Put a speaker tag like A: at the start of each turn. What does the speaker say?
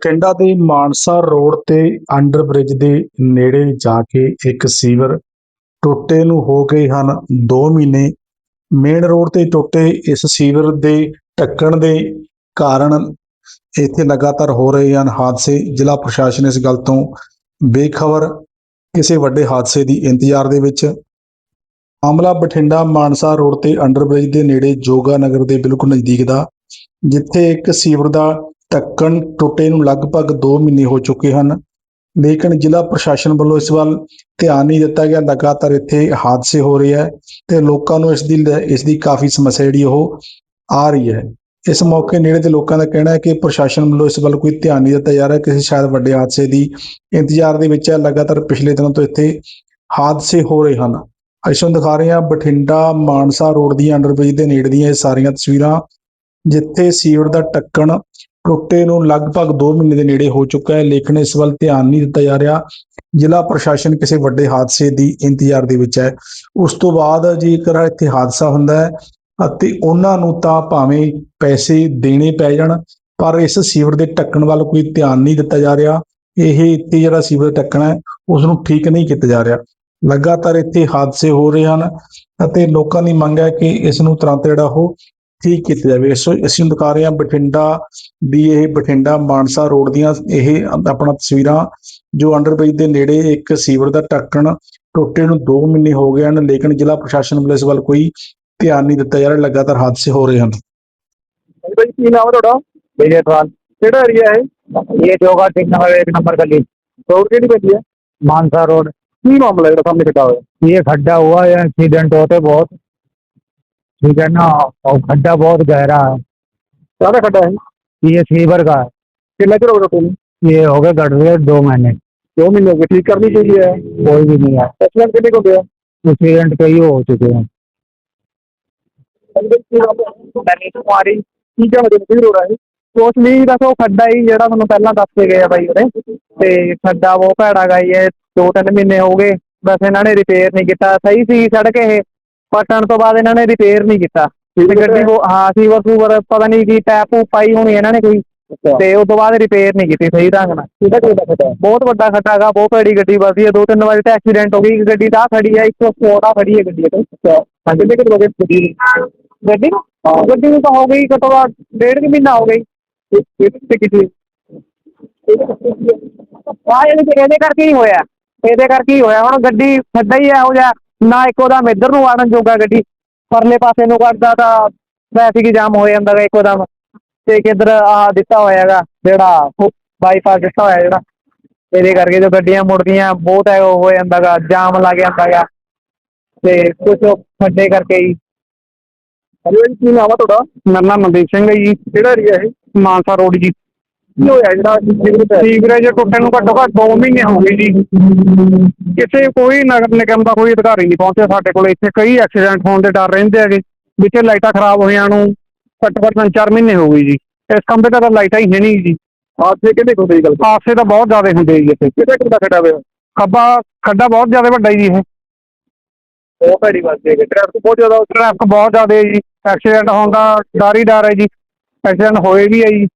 A: ਬਠਿੰਡਾ ਦੇ ਮਾਨਸਾ ਰੋਡ ਤੇ under bridge ਦੇ ਨੇੜੇ ਜਾ ਕੇ ਇੱਕ ਸੀਵਰ ਟੁੱਟੇ ਨੂੰ ਹੋ ਗਏ ਹਨ। 2 ਮਹੀਨੇ ਮੇਨ ਰੋਡ ਤੇ ਟੁੱਟੇ ਇਸ ਸੀਵਰ ਦੇ ਢੱਕਣ ਦੇ ਕਾਰਨ ਇੱਥੇ ਲਗਾਤਾਰ ਹੋ ਰਹੇ ਹਨ ਹਾਦਸੇ। ਜ਼ਿਲ੍ਹਾ ਪ੍ਰਸ਼ਾਸਨ ਇਸ ਗੱਲ ਤੋਂ ਬੇਖਬਰ ਕਿਸੇ ਵੱਡੇ ਹਾਦਸੇ ਦੀ ਇੰਤਜ਼ਾਰ ਦੇ ਵਿੱਚ। ਮਾਮਲਾ ਬਠਿੰਡਾ ਮਾਨਸਾ ਰੋਡ ਤੇ ਅੰਡਰ ਬ੍ਰਿਜ ਦੇ ਨੇੜੇ ਜੋਗਾ ਨਗਰ ਦੇ ਬਿਲਕੁਲ ਨਜ਼ਦੀਕ ਦਾ, ਜਿੱਥੇ ਇੱਕ ਸੀਵਰ ਦਾ ਢੱਕਣ ਟੁੱਟੇ ਨੂੰ ਲਗਭਗ 2 ਮਹੀਨੇ ਹੋ ਚੁੱਕੇ ਹਨ। ਲੇਕਿਨ ਜ਼ਿਲ੍ਹਾ ਪ੍ਰਸ਼ਾਸਨ ਵੱਲੋਂ ਇਸ ਵੱਲ ਧਿਆਨ ਨਹੀਂ ਦਿੱਤਾ ਗਿਆ। ਲਗਾਤਾਰ ਇੱਥੇ ਹਾਦਸੇ ਹੋ ਰਹੇ ਹੈ ਤੇ ਲੋਕਾਂ ਨੂੰ ਇਸ ਦੀ ਇਸ ਦੀ ਕਾਫੀ ਸਮੱਸਿਆ ਜਿਹੜੀ ਉਹ ਆ ਰਹੀ ਹੈ। ਇਸ ਮੌਕੇ ਨੇੜੇ ਦੇ ਲੋਕਾਂ ਦਾ ਕਹਿਣਾ ਹੈ ਕਿ ਪ੍ਰਸ਼ਾਸਨ ਵੱਲੋਂ ਇਸ ਵੱਲ ਕੋਈ ਧਿਆਨ ਨਹੀਂ ਦਿੱਤਾ ਜਾ ਰਿਹਾ। ਕਿਸੇ ਸ਼ਾਇਦ ਵੱਡੇ ਹਾਦਸੇ ਦੀ ਇੰਤਜ਼ਾਰ ਦੇ ਵਿੱਚ ਹੈ। ਲਗਾਤਾਰ ਪਿਛਲੇ ਦਿਨਾਂ ਤੋਂ ਇੱਥੇ ਹਾਦਸੇ ਹੋ ਰਹੇ ਹਨ। ਅਸੀਂ ਦਿਖਾ ਰਹੇ ਹਾਂ ਬਠਿੰਡਾ ਮਾਨਸਾ ਰੋਡ ਦੀਆਂ ਅੰਡਰਬ੍ਰਿਜ ਦੇ ਨੇੜੇ ਦੀਆਂ ਇਹ ਸਾਰੀਆਂ ਤਸਵੀਰਾਂ। ਜਿੱਥੇ ਸੀਵਰ ਦਾ ਢੱਕਣ ਟੁੱਟੇ ਨੂੰ ਲਗਭਗ 2 ਮਹੀਨੇ ਦੇ ਨੇੜੇ ਹੋ ਚੁੱਕਾ ਹੈ। ਲੇਕਿਨ ਇਸ ਵੱਲ ਧਿਆਨ ਨਹੀਂ ਦਿੱਤਾ ਜਾ ਰਿਹਾ। ਜ਼ਿਲ੍ਹਾ ਪ੍ਰਸ਼ਾਸਨ ਕਿਸੇ ਵੱਡੇ ਹਾਦਸੇ ਦੀ ਇੰਤਜ਼ਾਰ ਦੇ ਵਿੱਚ ਹੈ। ਉਸ ਤੋਂ ਬਾਅਦ ਜੇਕਰ ਇੱਥੇ ਹਾਦਸਾ ਹੁੰਦਾ ਹੈ ਅਤੇ ਉਹਨਾਂ ਨੂੰ ਤਾਂ ਭਾਵੇਂ ਪੈਸੇ ਦੇਣੇ ਪੈ ਜਾਣ, ਪਰ ਇਸ ਸੀਵਰ ਦੇ ਢੱਕਣ ਵੱਲ ਕੋਈ ਧਿਆਨ ਨਹੀਂ ਦਿੱਤਾ ਜਾ ਰਿਹਾ। ਇਹ ਇੱਥੇ ਜਿਹੜਾ ਸੀਵਰ ਦਾ ਢੱਕਣ ਹੈ ਉਸ ਨੂੰ ਠੀਕ ਨਹੀਂ ਕੀਤਾ ਜਾ ਰਿਹਾ। ਲਗਾਤਾਰ ਇੱਥੇ ਹਾਦਸੇ ਹੋ ਰਹੇ ਹਨ ਅਤੇ ਲੋਕਾਂ ਦੀ ਮੰਗ ਹੈ ਕਿ ਇਸ ਨੂੰ ਤੁਰੰਤ ਜਿਹੜਾ ਉਹ ਠੀਕ ਕੀਤਾ ਜਾਵੇ ਸੋ ਅਸੀਂ ਦਿਖਾ ਰਹੇ ਹਾਂ ਬਠਿੰਡਾ ਦੀ ਇਹ ਬਠਿੰਡਾ ਮਾਨਸਾ ਰੋਡ ਦੀਆਂ ਇਹ ਆਪਣਾ ਤਸਵੀਰਾਂ ਜੋ ਅੰਡਰਬ੍ਰਿਜ ਦੇ ਨੇੜੇ ਇੱਕ ਸੀਵਰ ਦਾ ਢੱਕਣ ਟੁੱਟੇ ਨੂੰ 2 ਮਹੀਨੇ ਹੋ ਗਏ ਹਨ ਲੇਕਿਨ ਜ਼ਿਲ੍ਹਾ ਪ੍ਰਸ਼ਾਸਨ ਵੱਲੋਂ ਇਸ ਵੱਲ ਕੋਈ ਧਿਆਨ ਨਹੀਂ ਦਿੱਤਾ ਜਾ ਰਿਹਾ ਲਗਾਤਾਰ ਹਾਦਸੇ ਹੋ ਰਹੇ ਹਨ
B: ਹਾਂਜੀ ਭਾਈ ਕੀ ਨਾਮ ਹੈ ਤੁਹਾਡਾ
C: विजय पाल
B: ਕਿਹੜਾ ਏਰੀਆ ਹੈ
C: ये जोगा ठीक नंबर एक नंबर गली
B: ਰੋਡ ਕਿਹੜੀ ਪੈਂਦੀ ਹੈ
C: मानसा रोड
B: ਕੀ ਮਾਮਲਾ ਜਿਹੜਾ ਸਾਹਮਣੇ ਖੜਾ ਹੋਇਆ
C: ये खड्डा हुआ है एक्सीडेंट होते बहुत ठीक है ना और खड्डा बहुत गहरा है
B: ਕਾਹਦਾ ਖੱਡਾ ਹੈ
C: ये सीवर का है
B: ਕਿੰਨਾ ਚਿਰ ਹੋ ਗਿਆ ਤੁਹਾਨੂੰ
C: ये हो गए गढ़ रहे दो महीने
B: 2 ਮਹੀਨੇ ਹੋ ਗਏ ਠੀਕ ਕਰਨੀ ਚਾਹੀਦੀ ਹੈ
C: कोई भी नहीं है
B: ਐਕਸੀਡੈਂਟ ਕਿੰਨੇ ਕੁ ਹੁੰਦੇ ਆ
C: एक्सीडेंट कई हो चुके हैं
B: ਨਵੀਂ ਕੁਮਾਰੀ ਕੀ ਕਹਿਣਾ ਚਾਹੁੰਦੇ ਕੀ ਹੋ ਰਿਹਾ ਹੈ ਕੁਛ ਨਹੀਂ ਬਸ ਉਹ ਖੱਡਾ ਹੀ ਜਿਹੜਾ ਤੁਹਾਨੂੰ ਪਹਿਲਾਂ ਦੱਸ ਕੇ ਗਏ ਆ ਬਾਈ ਉਹਨੇ ਤੇ ਖੱਡਾ ਉਹ ਭੈੜਾ ਗਾ ਹੀ ਹੈ ਦੋ ਤਿੰਨ ਮਹੀਨੇ ਹੋ ਗਏ ਬਸ ਇਹਨਾਂ ਨੇ ਰਿਪੇਅਰ ਨਹੀਂ ਕੀਤਾ ਸਹੀ ਸੀ ਸੜਕ ਇਹ ਪਟਣ ਤੋਂ ਬਾਅਦ ਇਹਨਾਂ ਨੇ ਰਿਪੇਅਰ ਨਹੀਂ ਕੀਤਾ। ਤੇ ਗੱਡੀ ਉਹ ਹਾਂ ਸੀਵਰ ਸੂਵਰ ਪਤਾ ਨਹੀਂ ਕੀ ਟੈਪ ਪਾਈ ਹੋਣੀ ਇਹਨਾਂ ਨੇ ਕੋਈ। ਤੇ ਉਸ ਤੋਂ ਬਾਅਦ ਰਿਪੇਅਰ ਨਹੀਂ ਕੀਤੀ ਸਹੀ ਢੰਗ ਨਾਲ।
C: ਕਿਹਦਾ ਕਿਹਦਾ ਖੱਟਾ
B: ਬਹੁਤ ਵੱਡਾ ਖੱਟਾ ਹੈਗਾ ਬਹੁਤ ਭੈੜੀ ਗੱਡੀ ਵਸੀ ਹੈ ਦੋ ਤਿੰਨ ਵਾਰੀ ਤਾਂ ਐਕਸੀਡੈਂਟ ਹੋ ਗਈ। ਇੱਕ ਗੱਡੀ ਦਾ ਖੜੀ ਹੈ ਇੱਕ ਸਪੋਰਟਾ ਖੜੀ ਹੈ ਗੱਡੀ ਤੇ। ਹਾਂਜੀ ਤੇ ਕਿਹੜੇ ਗੱਡੀ ਗੱਡੀ ਨੂੰ? ਗੱਡੀ ਨੂੰ ਤਾਂ ਹੋ ਗਈ ਘੱਟੋ ਘੱਟ ਡੇਢ ਕੁ ਮਹੀਨਾ ਹੋ ਗਈ। ਤੇ ਕਿਸੇ ਆ? ਇਹਦੇ ਕਰਕੇ ਹੀ ਹੋਇਆ। ਇਹਦੇ ਕਰਕੇ ਹੀ ਹੋਇਆ। ਹੁਣ ਗੱਡੀ ਖੱਡਾ ਹੀ ਇਹੋ ਜਿਹਾ ਨਾ ਇੱਕੋ ਦਮ ਇੱਧਰ ਨੂੰ ਆੜਨ ਜੋਗਾ ਗੱਡੀ ਪਰਲੇ ਪਾਸੇ ਨੂੰ ਕੱਢਦਾ ਤਾਂ ਟ੍ਰੈਫਿਕ ਜਾਮ ਹੋ ਜਾਂਦਾ ਗਾ ਇੱਕੋ ਦਮ ਅਤੇ ਆ ਦਿੱਤਾ ਹੋਇਆ ਗਾ ਜਿਹੜਾ ਬਾਈਪਾਸ ਦਿੱਤਾ ਹੋਇਆ ਜਿਹੜਾ। ਇਹਦੇ ਕਰਕੇ ਜੋ ਗੱਡੀਆਂ ਮੁੜਦੀਆਂ ਬਹੁਤ ਹੈ ਉਹ ਹੋ ਜਾਂਦਾ ਗਾ ਜਾਮ ਲੱਗ ਜਾਂਦਾ ਗਾ। ਤੇ ਕੁਛ ਖੱਡੇ ਕਰਕੇ ਜੀ ਹੈਲੋ ਜੀ ਕੀ ਨਾਮ ਆ ਤੁਹਾਡਾ?
C: ਮੇਰਾ ਨਾਮ ਮਨਦੀਪ ਸਿੰਘ ਹੈ ਜੀ।
B: ਕਿਹੜਾ ਏਰੀਆ ਇਹ?
C: ਮਾਨਸਾ ਰੋਡ ਜੀ।
B: ਕੀ ਹੋਇਆ ਜਿਹੜਾ
C: ਸੀਵਰੇਜ ਟੁੱਟੇ ਨੂੰ ਘੱਟੋ ਘੱਟ 2 ਮਹੀਨੇ ਹੋ ਗਏ ਜੀ। ਕਿਸੇ ਕੋਈ ਨਗਰ ਨਿਗਮ ਦਾ ਕੋਈ ਅਧਿਕਾਰੀ ਨਹੀਂ ਪਹੁੰਚਿਆ ਸਾਡੇ ਕੋਲ। ਇੱਥੇ ਕਈ ਐਕਸੀਡੈਂਟ ਹੋਣ ਦੇ ਡਰ ਰਹਿੰਦੇ ਹੈਗੇ। ਵਿੱਚ ਲਾਈਟਾਂ ਖਰਾਬ ਹੋਈਆਂ ਨੂੰ ਘੱਟੋ ਘੱਟ ਤਿੰਨ ਚਾਰ ਮਹੀਨੇ ਹੋ ਗਏ ਜੀ। ਇਸ ਤੇ ਤਾਂ ਲਾਈਟਾਂ ਹੀ ਹੈ ਨਹੀਂ ਜੀ।
B: ਹਾਦਸੇ ਕਿੰਨੇ ਕੁ ਹੁੰਦੇ ਜੀ ਗੱਲ?
C: ਹਾਦਸੇ ਤਾਂ ਬਹੁਤ ਜ਼ਿਆਦਾ ਹੁੰਦੇ ਜੀ ਇੱਥੇ।
B: ਕਿਹਦਾ ਖੜਾ ਹੋਇਆ
C: ਖੱਬਾ ਖੱਡਾ ਬਹੁਤ ਜ਼ਿਆਦਾ ਵੱਡਾ ਜੀ ਇਹ।
B: ਉਹ ਭੈੜੀ ਟ੍ਰੈਫਿਕ ਬਹੁਤ ਜ਼ਿਆਦਾ
C: ਟ੍ਰੈਫਿਕ ਬਹੁਤ ਜ਼ਿਆਦਾ ਹੈ ਜੀ। ਐਕਸੀਡੈਂਟ ਹੋਣ ਦਾ ਡਰ ਹੀ ਡਰ ਹੈ ਜੀ। ਐਕਸੀਡੈਂਟ ਹੋਏ ਵੀ ਹੈ ਜੀ।